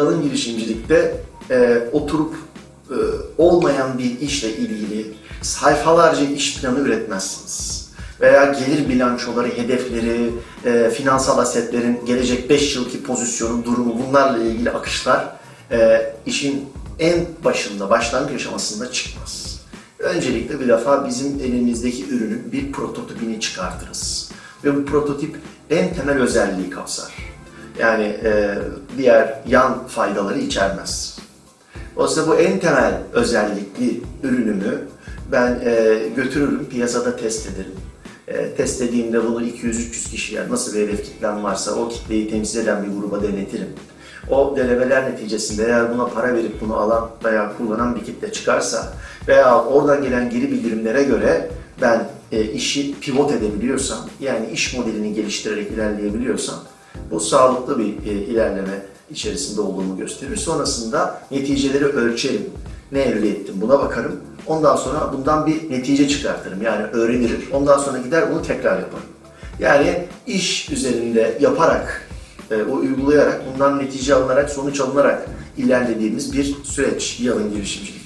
Yalın girişimcilikte e, oturup e, olmayan bir işle ilgili sayfalarca iş planı üretmezsiniz. Veya gelir bilançoları, hedefleri, e, finansal asetlerin gelecek 5 yılki pozisyonu, durumu bunlarla ilgili akışlar e, işin en başında, başlangıç aşamasında çıkmaz. Öncelikle bir defa bizim elimizdeki ürünün bir prototipini çıkartırız. Ve bu prototip en temel özelliği kapsar. Yani e, diğer yan faydaları içermez. Oysa bu en temel özellikli ürünümü ben e, götürürüm, piyasada test ederim. E, test ettiğimde bunu 200-300 kişiye nasıl bir hedef kitlem varsa o kitleyi temsil eden bir gruba denetirim. O denemeler neticesinde eğer buna para verip bunu alan veya kullanan bir kitle çıkarsa veya oradan gelen geri bildirimlere göre ben e, işi pivot edebiliyorsam, yani iş modelini geliştirerek ilerleyebiliyorsam bu sağlıklı bir e, ilerleme içerisinde olduğumu gösterir. Sonrasında neticeleri ölçerim. Ne elde ettim buna bakarım. Ondan sonra bundan bir netice çıkartırım. Yani öğrenirim. Ondan sonra gider bunu tekrar yaparım. Yani iş üzerinde yaparak, e, o uygulayarak, bundan netice alınarak, sonuç alınarak ilerlediğimiz bir süreç yalın girişimcilik.